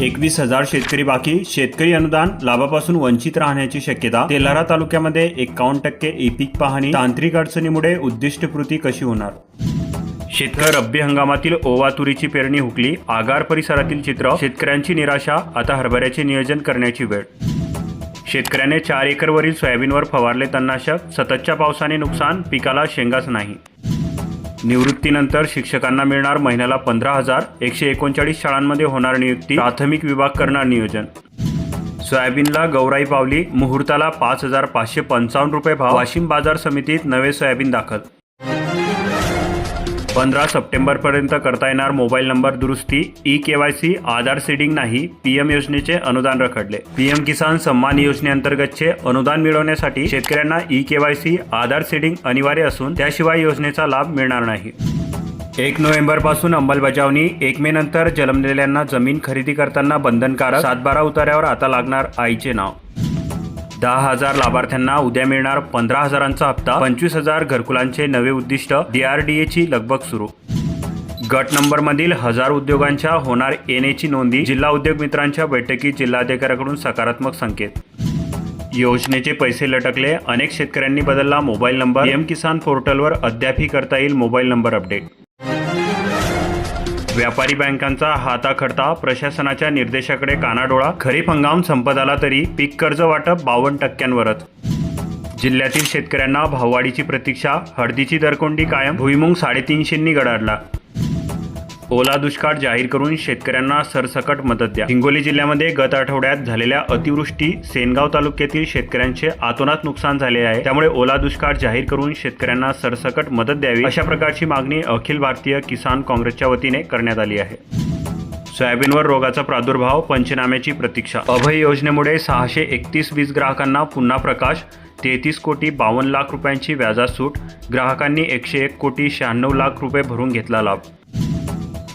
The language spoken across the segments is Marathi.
एकवीस हजार शेतकरी बाकी. शेतकरी अनुदान लाभापासून वंचित राहण्याची शक्यता. तेलारा तालुक्यामध्ये एकावन्न टक्के ई पाहणी. तांत्रिक अडचणीमुळे उद्दिष्टपूर्ती कशी होणार? शेतकरी रब्बी हंगामातील ओवा तुरीची पेरणी हुकली. आगार परिसरातील चित्र. शेतकऱ्यांची निराशा. आता हरभऱ्याचे नियोजन करण्याची वेळ. शेतकऱ्याने चार एकरवरील सोयाबीनवर फवारले तणनाशक. सततच्या पावसाने नुकसान. पिकाला शेंगाच नाही. निवृत्तीनंतर शिक्षकांना मिळणार महिन्याला पंधरा हजार एकशे एकोणचाळीस शाळांमध्ये होणार नियुक्ती प्राथमिक विभाग करणार नियोजन. सोयाबीनला गौराई पावली मुहूर्ताला पाच हजार पाचशे पंचावन्न रुपये भाव. वाशिम बाजार समितीत नवे सोयाबीन दाखल. पंधरा सप्टेंबरपर्यंत करता येणार मोबाईल नंबर दुरुस्ती E K Y C Aadhaar seeding नाही पीएम योजनेचे अनुदान रखडले. पीएम किसान सन्मान योजनेअंतर्गतचे अनुदान मिळवण्यासाठी शेतकऱ्यांना E K Y C Aadhaar seeding अनिवार्य असून त्याशिवाय योजनेचा लाभ मिळणार नाही. एक नोव्हेंबरपासून अंमलबजावणी एक मे नंतर जन्मलेल्यांना जमीन खरेदी करताना बंधनकारक सातबारा उतार्यावर आता लागणार आईचे नाव. दहा हजार लाभार्थ्यांना उद्या मिळणार पंधरा हजारांचा हप्ता. पंचवीस हजार घरकुलांचे नवे उद्दिष्ट डीआरडीएची लगबग सुरू. गट नंबर मधील हजार उद्योगांच्या होणार येण्याची नोंदी जिल्हा उद्योग मित्रांच्या बैठकीत जिल्हाधिकाऱ्याकडून सकारात्मक संकेत. योजनेचे पैसे लटकले. अनेक शेतकऱ्यांनी बदलला मोबाईल नंबर. एम किसान पोर्टलवर अद्यापही करता येईल मोबाईल नंबर अपडेट. व्यापारी बँकांचा हाताखडता प्रशासनाच्या निर्देशाकडे कानाडोळा खरीप हंगाम संपत आला तरी पीक कर्ज वाटप बावन्न टक्क्यांवरच. जिल्ह्यातील शेतकऱ्यांना भाववाढीची प्रतीक्षा हळदीची दरकोंडी कायम भुईमुंग साडेतीनशेंनी गडाडला ओला दुष्काळ जाहीर करून शेतकऱ्यांना सरसकट मदत द्या. हिंगोली जिल्ह्यामध्ये गत आठवड्यात झालेल्या अतिवृष्टी सेनगाव तालुक्यातील शेतकऱ्यांचे आतोनात नुकसान झाले आहे. त्यामुळे ओला दुष्काळ जाहीर करून शेतकऱ्यांना सरसकट मदत द्यावी अशा प्रकारची मागणी अखिल भारतीय किसान काँग्रेसच्या वतीने करण्यात आली आहे. सोयाबीनवर रोगाचा प्रादुर्भाव पंचनाम्याची प्रतीक्षा. अभय योजनेमुळे सहाशे एकतीस वीज ग्राहकांना पुन्हा प्रकाश तेहतीस कोटी बावन्न लाख रुपयांची व्याजात सूट ग्राहकांनी एकशे एक कोटी शहाण्णव लाख रुपये भरून घेतला लाभ.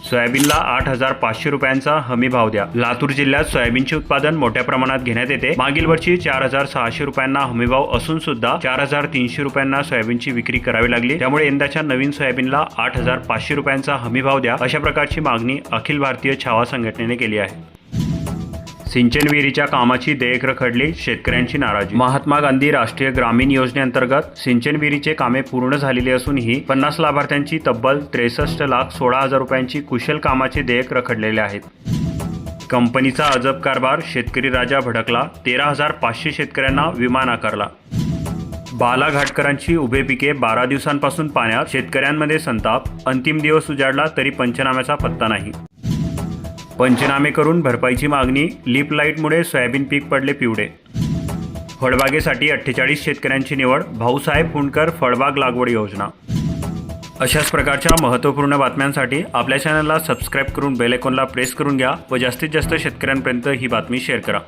सोयाबीनला आठ हजार पाचशे रुपयांचा हमी भाव द्या. लातूर जिल्ह्यात सोयाबीनचे उत्पादन मोठ्या प्रमाणात घेण्यात येते. मागील वर्षी चार हजार सहाशे रुपयांना हमी भाव असून सुद्धा चार हजार तीनशे रुपयांना सोयाबीनची विक्री करावी लागली. त्यामुळे यंदाच्या नवीन सोयाबीनला आठ हजार पाचशे रुपयांचा हमी भाव द्या अशा प्रकारची मागणी अखिल भारतीय छावा संघटनेने केली आहे. सिंचन विहिरीच्या कामाची देयक रखडली शेतकऱ्यांची नाराजी. महात्मा गांधी राष्ट्रीय ग्रामीण योजनेअंतर्गत सिंचन विहिरीचे कामे पूर्ण झालेली असूनही पन्नास लाभार्थ्यांची तब्बल त्रेसष्ट लाख सोळा हजार रुपयांची कुशल कामाचे देयक रखडलेले आहेत. कंपनीचा अजब कारभार शेतकरी राजा भडकला तेरा हजार पाचशे शेतकऱ्यांना विमा नाकारला बाला घाटकरांची उभे पिके बारा दिवसांपासून पाण्यात शेतकऱ्यांमध्ये संताप अंतिम दिवस उजाडला तरी पंचनाम्याचा पत्ता नाही. पंचनामे करून भरपाईची मागणी लिप लाईटमुळे सोयाबीन पीक पडले पिवळे. फळबागेसाठी अठ्ठेचाळीस शेतकऱ्यांची निवड भाऊसाहेब हुंडकर फळबाग लागवड योजना. अशाच प्रकारच्या महत्त्वपूर्ण बातम्यांसाठी आपल्या चॅनलला सबस्क्राईब करून बेलेकॉनला प्रेस करून घ्या व जास्तीत जास्त शेतकऱ्यांपर्यंत ही बातमी शेअर करा.